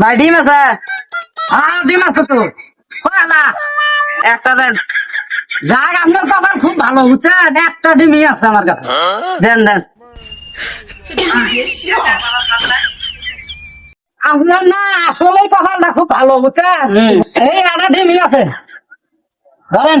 ভাই ডিম আছে। হ্যাঁ ডিম আছে তো। একটা দেন। যাক আপনার তো আবার খুব ভালো বুঝছেন? একটা ডিমই আছে আমার কাছে। দেন দেন। আপনার না আসলেই কপালটা খুব ভালো বুঝছেন। এই একটা ডিমই আছে। ধরেন।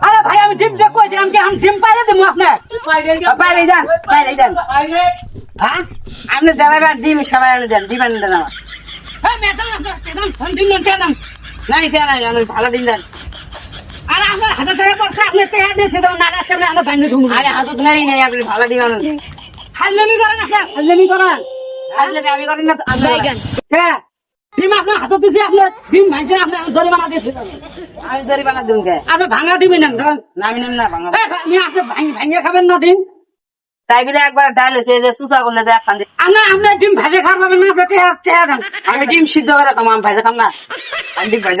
আরে ভাই আমি ডিম যে কইছিলাম কি আমি ডিম পাইরে দেবো আপনার। বাইরে দেন বাইরে দেন। হ্যাঁ? আপনি যাবে ডিম সবাই এনে দেন ডিম এনে দেন আমার। আপনার দেন দেন আমি ভালো আরে আপনার হাতে থেকে পড়ছে আপনি টেয়া দিয়েছে তো না আজকে আমরা ভাঙে ঢুকবো। আরে হাতত নাই নাই আপনি ভালো আনেন করেন আপনার করেন। আমি করেন। না। হ্যাঁ? ডিম আপনার হাতে দিয়েছি আপনার ডিম ভাঙছে আপনি জরিমানা দিয়েছে আমি জরিমানা দিন কে আপনি ভাঙা ডিমই না না আমি না ভাঙা। আপনি ভাঙি ভাঙিয়ে খাবেন না ডিম। তাই বলে একবার ডাল হয়েছে যে সুসা করলে যে একখান আমরা আমরা ডিম ভাজে খাবেন না আপনি আমি ডিম সিদ্ধ করে খাম আমি ভাইজা খাম না। আমি ডিম ভাইজা